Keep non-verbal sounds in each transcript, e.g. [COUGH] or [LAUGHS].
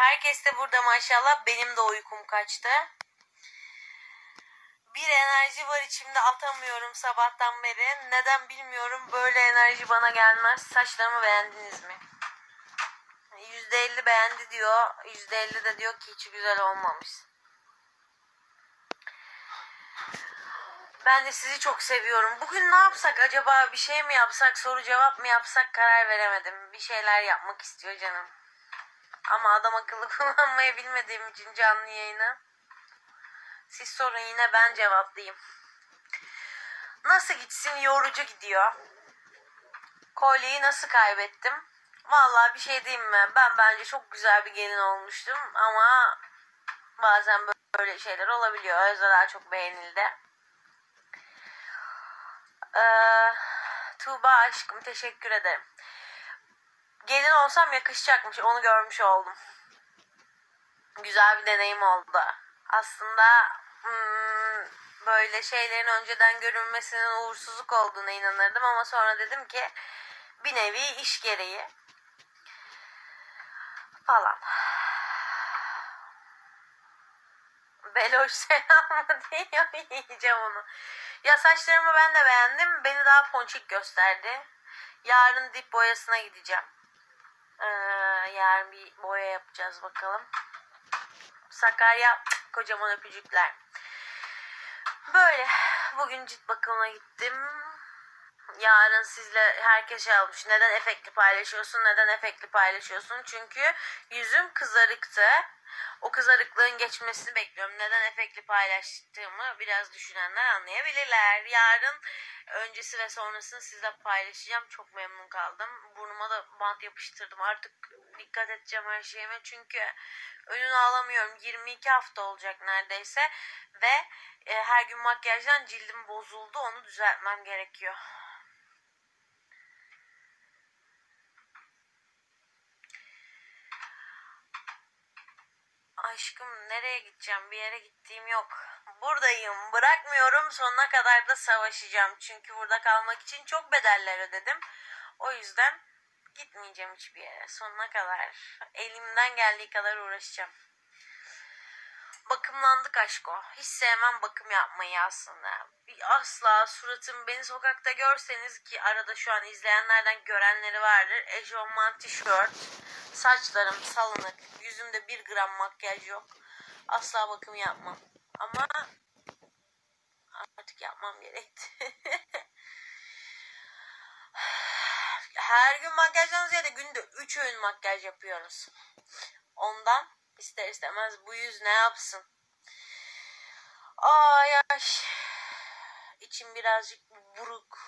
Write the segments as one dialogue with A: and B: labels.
A: Herkes de burada maşallah. Benim de uykum kaçtı. Bir enerji var içimde atamıyorum sabahtan beri. Neden bilmiyorum. Böyle enerji bana gelmez. Saçlarımı beğendiniz mi? %50 beğendi diyor. %50 de diyor ki hiç güzel olmamış. Ben de sizi çok seviyorum. Bugün ne yapsak acaba? Bir şey mi yapsak? Soru cevap mı yapsak? Karar veremedim. Bir şeyler yapmak istiyor canım. Ama adam akıllı [LAUGHS] kullanmayı bilmediğim için canlı yayını. Siz sorun yine ben cevaplayayım. Nasıl gitsin? Yorucu gidiyor. Kolyeyi nasıl kaybettim? Vallahi bir şey diyeyim mi? Ben bence çok güzel bir gelin olmuştum ama bazen böyle şeyler olabiliyor. Özde daha çok beğenildi. Ee, Tuğba aşkım teşekkür ederim. Olsam yakışacakmış. Onu görmüş oldum. Güzel bir deneyim oldu. Aslında hmm, böyle şeylerin önceden görünmesinin uğursuzluk olduğuna inanırdım ama sonra dedim ki bir nevi iş gereği falan. Beloş selam mı diyor [LAUGHS] yiyeceğim onu. Ya saçlarımı ben de beğendim. Beni daha ponçik gösterdi. Yarın dip boyasına gideceğim. Ee, yarın bir boya yapacağız bakalım. Sakarya kocaman öpücükler. Böyle bugün cilt bakımına gittim. Yarın sizle herkes şey almış. Neden efektli paylaşıyorsun? Neden efektli paylaşıyorsun? Çünkü yüzüm kızarıktı. O kızarıklığın geçmesini bekliyorum. Neden efektli paylaştığımı biraz düşünenler anlayabilirler. Yarın öncesi ve sonrasını sizle paylaşacağım. Çok memnun kaldım. Burnuma da bant yapıştırdım. Artık dikkat edeceğim her şeyime. Çünkü önünü alamıyorum. 22 hafta olacak neredeyse. Ve e, her gün makyajdan cildim bozuldu. Onu düzeltmem gerekiyor. Aşkım nereye gideceğim? Bir yere gittiğim yok. Buradayım. Bırakmıyorum. Sonuna kadar da savaşacağım. Çünkü burada kalmak için çok bedeller ödedim. O yüzden gitmeyeceğim hiçbir yere. Sonuna kadar. Elimden geldiği kadar uğraşacağım. Bakımlandık aşko. Hiç sevmem bakım yapmayı aslında. Asla suratım beni sokakta görseniz ki arada şu an izleyenlerden görenleri vardır. Eşofman tişört, saçlarım salınık, yüzümde bir gram makyaj yok. Asla bakım yapmam. Ama artık yapmam gerekti. [LAUGHS] Her gün makyajdan ziyade günde 3 öğün makyaj yapıyoruz. Ondan ister istemez bu yüz ne yapsın? Ay ay. İçim birazcık buruk.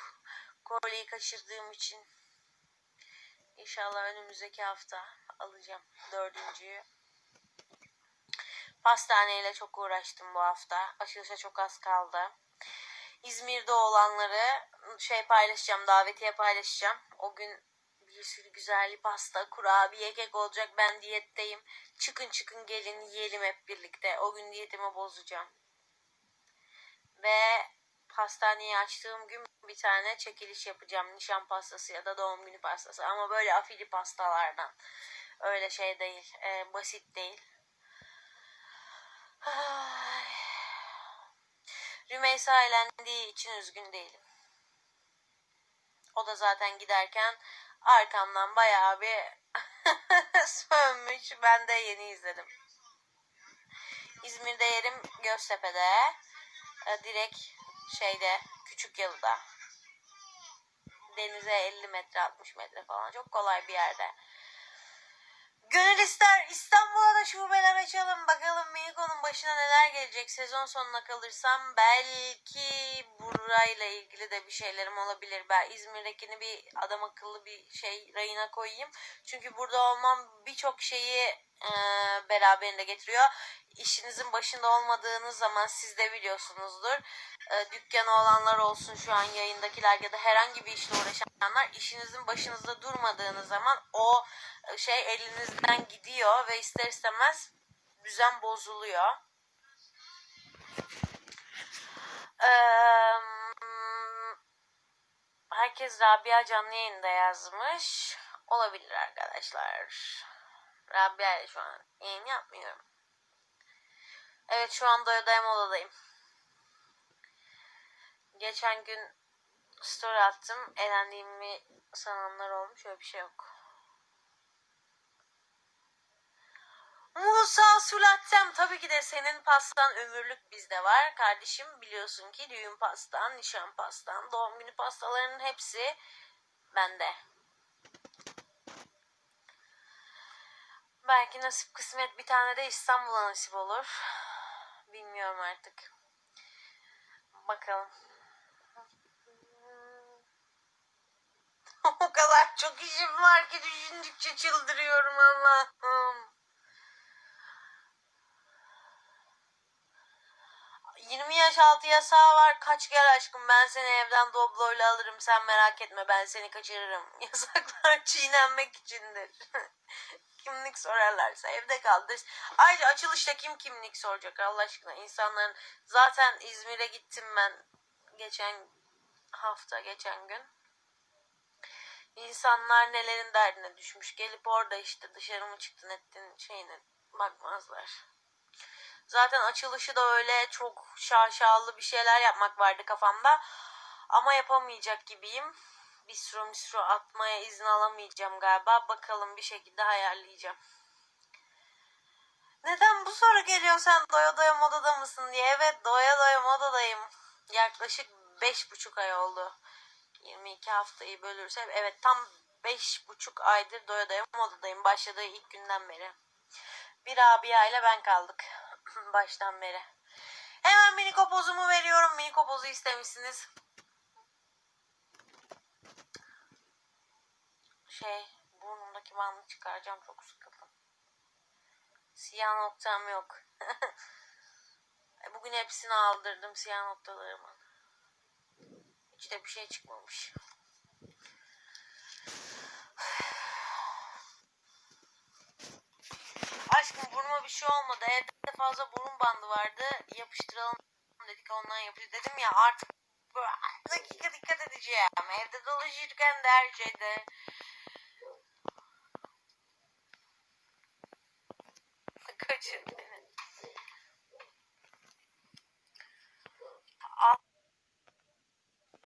A: Kolyeyi kaçırdığım için. İnşallah önümüzdeki hafta alacağım dördüncüyü. Pastaneyle çok uğraştım bu hafta. Açılışa çok az kaldı. İzmir'de olanları şey paylaşacağım, davetiye paylaşacağım. O gün bir sürü güzel pasta, kurabiye, kek olacak. Ben diyetteyim. Çıkın çıkın gelin yiyelim hep birlikte. O gün diyetimi bozacağım. Ve pastaneyi açtığım gün bir tane çekiliş yapacağım. Nişan pastası ya da doğum günü pastası. Ama böyle afili pastalardan. Öyle şey değil. e, basit değil. Rümeysa eğlendiği için üzgün değilim. O da zaten giderken arkamdan bayağı bir [LAUGHS] sönmüş. Ben de yeni izledim. İzmir'de yerim Göztepe'de. E, direkt şeyde Küçük Yalı'da. Denize 50 metre 60 metre falan. Çok kolay bir yerde. Gönül ister İstanbul'a da şubeler açalım. Bakalım Miliko'nun başına neler gelecek. Sezon sonuna kalırsam belki burayla ilgili de bir şeylerim olabilir. Ben İzmir'dekini bir adam akıllı bir şey rayına koyayım. Çünkü burada olmam birçok şeyi e, beraberinde getiriyor. İşinizin başında olmadığınız zaman siz de biliyorsunuzdur. E, dükkanı olanlar olsun şu an yayındakiler ya da herhangi bir işle uğraşanlar işinizin başınızda durmadığınız zaman o e, şey elinizden gidiyor ve ister istemez düzen bozuluyor. Eee, herkes Rabia canlı yayında yazmış. Olabilir arkadaşlar. Rabia ile şu an yayın yapmıyorum. Evet şu anda odadayım odadayım. Geçen gün story attım. Elendiğimi sananlar olmuş. Öyle bir şey yok. Musa Sulatem tabii ki de senin pastan ömürlük bizde var. Kardeşim biliyorsun ki düğün pastan, nişan pastan, doğum günü pastalarının hepsi bende. Belki nasip kısmet bir tane de İstanbul'a nasip olur. Bilmiyorum artık. Bakalım. [LAUGHS] o kadar çok işim var ki düşündükçe çıldırıyorum Allah'ım. 20 yaş altı yasağı var. Kaç gel aşkım ben seni evden dobloyla alırım. Sen merak etme ben seni kaçırırım. [LAUGHS] Yasaklar çiğnenmek içindir. [LAUGHS] kimlik sorarlarsa evde kaldır. Ayrıca açılışta kim kimlik soracak Allah aşkına. İnsanların zaten İzmir'e gittim ben geçen hafta geçen gün. İnsanlar nelerin derdine düşmüş. Gelip orada işte dışarı mı çıktın ettin şeyine bakmazlar. Zaten açılışı da öyle çok şaşalı bir şeyler yapmak vardı kafamda. Ama yapamayacak gibiyim. Bistro misro atmaya izin alamayacağım galiba. Bakalım bir şekilde ayarlayacağım. Neden bu soru geliyor sen doya doya modada mısın diye. Evet doya doya modadayım. Yaklaşık beş buçuk ay oldu. 22 haftayı bölürsem evet tam beş buçuk aydır doya doya modadayım. Başladığı ilk günden beri. Bir Rabia ile ben kaldık. [LAUGHS] Baştan beri. Hemen mini kopozumu veriyorum. Mini kopozu istemişsiniz. Şey burnumdaki bandı çıkaracağım. Çok sıkıldım. Siyah noktam yok. [LAUGHS] E, Bugün hepsini aldırdım siyah noktalarımı. Hiç de bir şey çıkmamış. [SIGHS] Aşkım burnuma bir şey olmadı. Evde fazla burun bandı vardı. Yapıştıralım dedik ondan yapıştır. Dedim ya artık dakika dikkat edeceğim. Evde dolaşırken de her şeyde. Beni.